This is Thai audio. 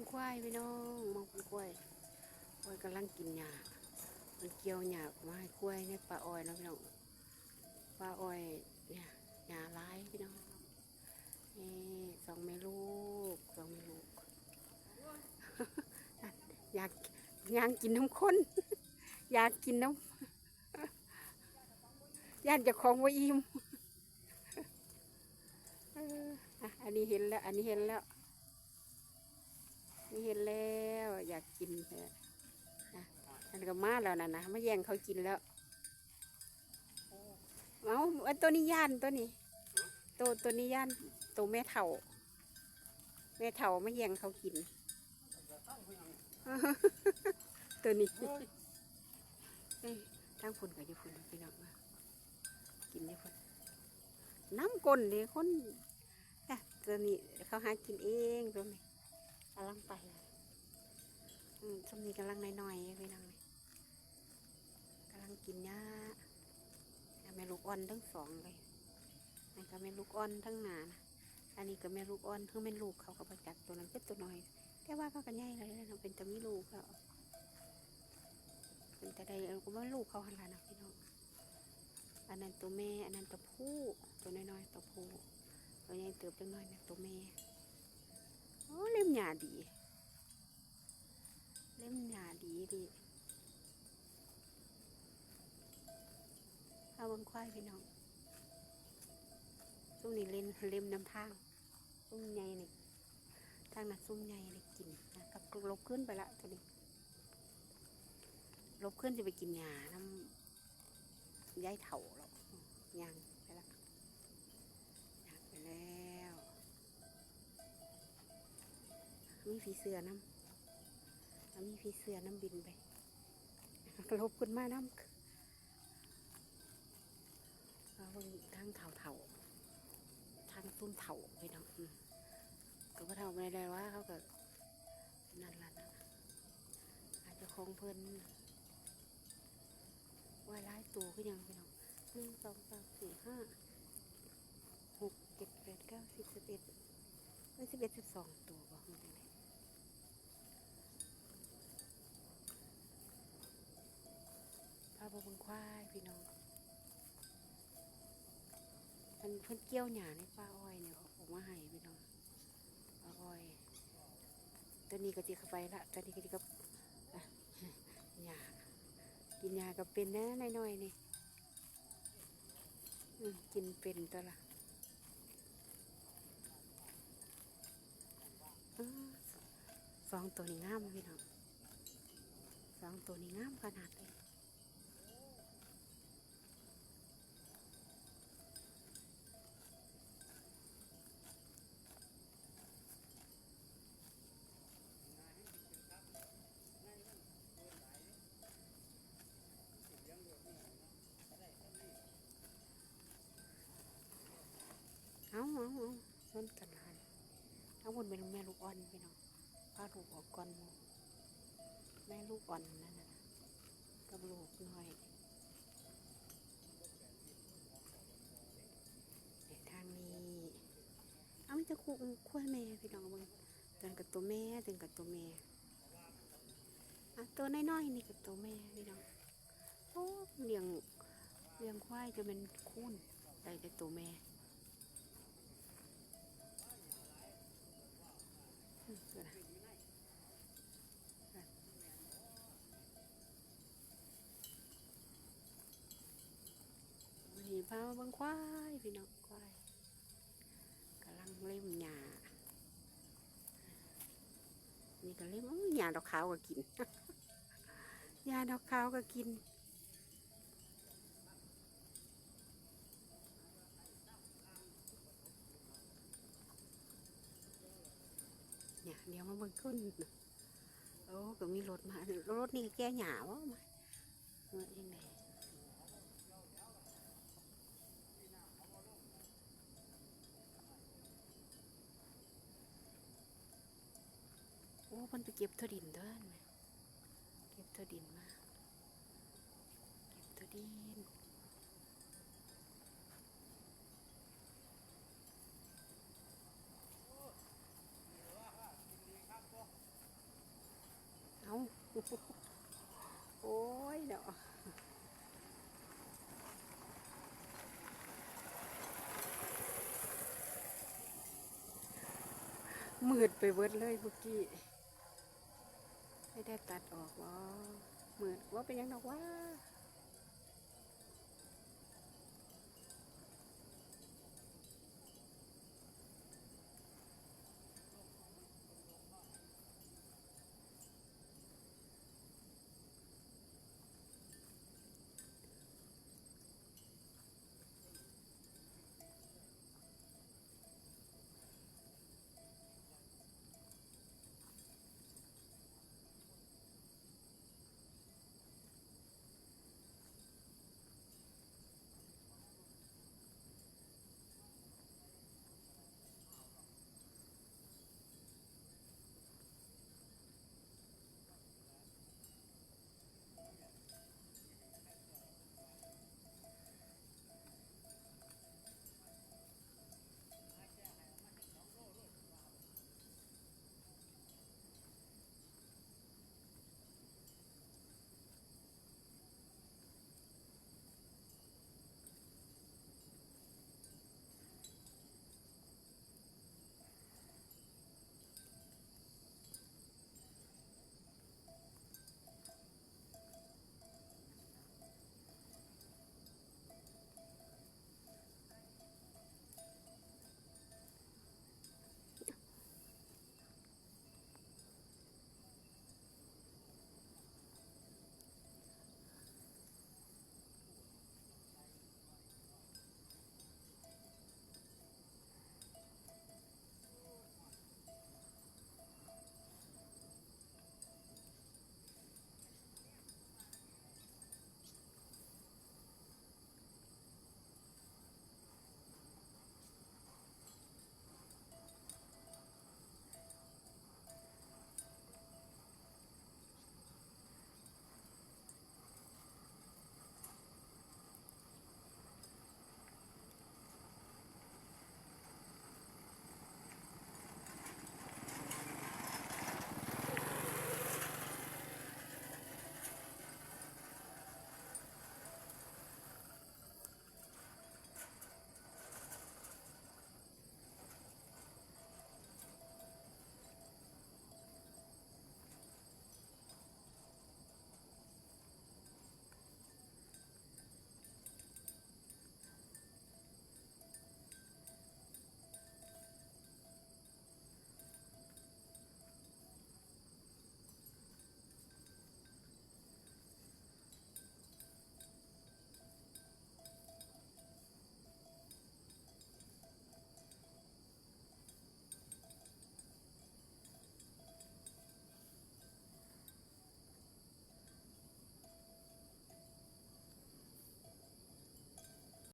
งควายพี่น้องมองเบิ่งควายควายกำลังกินหญ้ามันเกี่ยวหญ้ามาให้ควายในปลาอ้อยนะพี่น้องปลาอ้อยเนี่ยหญ้าร้ายพี่น้องนี่สองแม่ลูกสองแม่ลูกอยากอยากกินน้ำข้นอยากกินน้ำย่านจะของว่าอิ่มอะอันนี้เห็นแล้ว อันนี้เห็นแล้ว นี่เห็นแล้วอยากกินเลยนะอันก็มาแล้วนะนะมาแย่งเขากินแล้วเอาอันตัวนี้ย่านตัวนี้ ตัวตัวนี้ย่านตัวแม่เถาแม่เถามาแย่งเขากิน ตัวนี้เอ้ยทั้งฝุ่นกับยี่ฝุ่นพี่น้องมากินยี่ฝุ่นน้ำก้นเลยคนอ่ตัวนี้เขาหากินเองตัวนี้ำลังไปอืมช่วงนี้กำลังน้อยๆพี่น้องเลยกำลังกินหญ้าแม่ลูกอ่อนทั้งสองเลยอันก็แม่ลูกอ่อนทั้งหนานะอันนี้ก็แม่ลูกอ่อนเพิ่งแม่ลูกเขาก็ประจักตัวนั้นเป็นตัวน้อย แต่ว่าเขากันใหญ่เลยนะเป็นแต่มีลูกแล้วเป็นแต่ใดเออก็ว่าลูกเขาหันหลานนะพี่น้องอันนั้นตัวแม่ อันนั้นตัวผู้ ตัวน้อยๆตัวผู้ตัวใหญ่เติบจังน้อยนะตัวแม่ โอ้เล่มหยาดี เล่มหยาดีดิเอาบังควายพี่น้องซุ้มนี่เล่นเล่มน้ำทางซุ้มใหญ่นี่ทางนั้นซุ้มใหญ่เลยกินนะกับลบขึ้นไปละตัวนี้ลบขึ้นจะไปกินหญ้าน้ำย้ายเถาหรอกยาง มีผีเสือน้ำแล้วมีผีเสือน้ำบินไปลบขึ้นมาน้ำเอาเบิ่งทางเถาเถาทางซุ้มเถาไปเนาะอืมก็บ่เท่าไม่ได้ว่าเขาก็นั่นละนะอาจจะคงเพิ่นว่าร้ายตัวก็ยังไปน้องหนึ่งสองสามสี่ห้าหกเจ็ดแปดเก้าสิบสิบเอ็ดไม่สิบเอ็ดสิบสองตัวบอกมันจังได พาไปเบังควายพี่น้องมันเพิ่นเกี่ยวหญ้าในป้าอ้อยเนี่ยเขาออกมาให้พี่น้องปลาอ้อย ตัวนี้ก็จะเข้าไปละตัวนี้ก็จะกับหญ้ากินหญ้าก็เป็นนะน้อยๆนี่กินเป็นตัวละสองตัวนี้งามพี่น้องสองตัวนี้งามขนาดเลย ทั้งหมดเป็นแม่ลูกอ่อนพี่น้องพาลูกออกก่อนแม่ลูกอ่อนนั่นนะกับลูกน้อยเนี่ยทางนี้ เอาไม่จะคู่คู่แม่พี่น้องเบิ่งเดินกับตัวแม่เดินกับตัวแม่ตัวน้อยๆนี่กับตัวแม่พี่น้องโอ้เลี้ยงเลี้ยงควายจะเป็นคูนได้แต่ตัวแม่ วันนี้พามาเบังควายพี่น้องควายกำลังเล่มหญ้านี่ก็เล่มหญ้าดอกขาวก็กินหญ้าดอกขาวก็กิน เดี๋ยวมาเบิ่งขึ้นโอ้ก็มีรถมารถนี่แกหยาวะมาเมื่อยังไงโอ้มันไปเก็บถั่วดินเด้อนไหมเก็บถั่วดินมาเก็บถั่วดิน โอ้ยเนาะมืดไปเวิดเลยเมื่อกี้ ไม่ได้ตัดออกวะมืดว่าเป็นยังดอกว่า